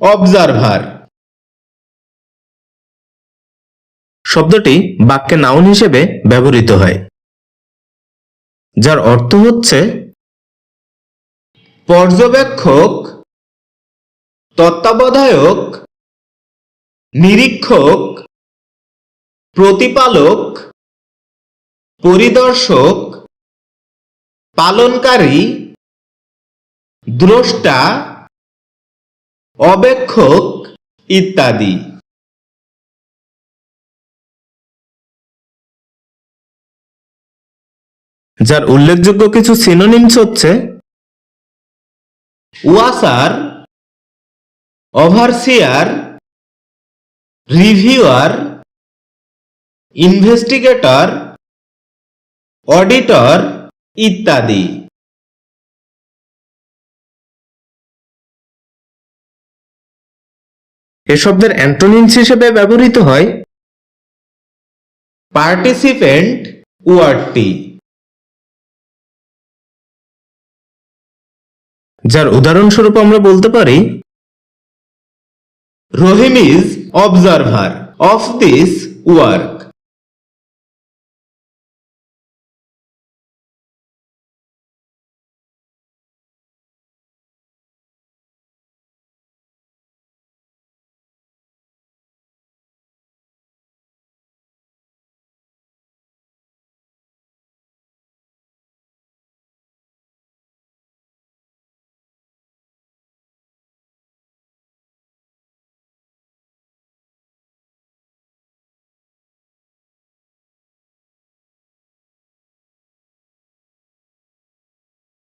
Observer শব্দটি বাক্যে noun হিসেবে ব্যবহৃত হয় যার অর্থ হচ্ছে পর্যবেক্ষক তত্ত্বাবধায়ক নিরীক্ষক প্রতিপালক পরিদর্শক পালনকারী দ্রষ্টা অবেক্ষক ইত্যাদি। যার উল্লেখযোগ্য কিছু সিনোনিমস হচ্ছে ওয়াসার ওভারসিয়ার রিভিউয়ার ইনভেস্টিগেটর অডিটর ইত্যাদি। এ শব্দের অ্যান্টোনিমস হিসেবে ব্যবহৃত হয় পার্টিসিপেন্ট ওয়ার্ডটি, যার উদাহরণস্বরূপ আমরা বলতে পারি Rahim is observer of this work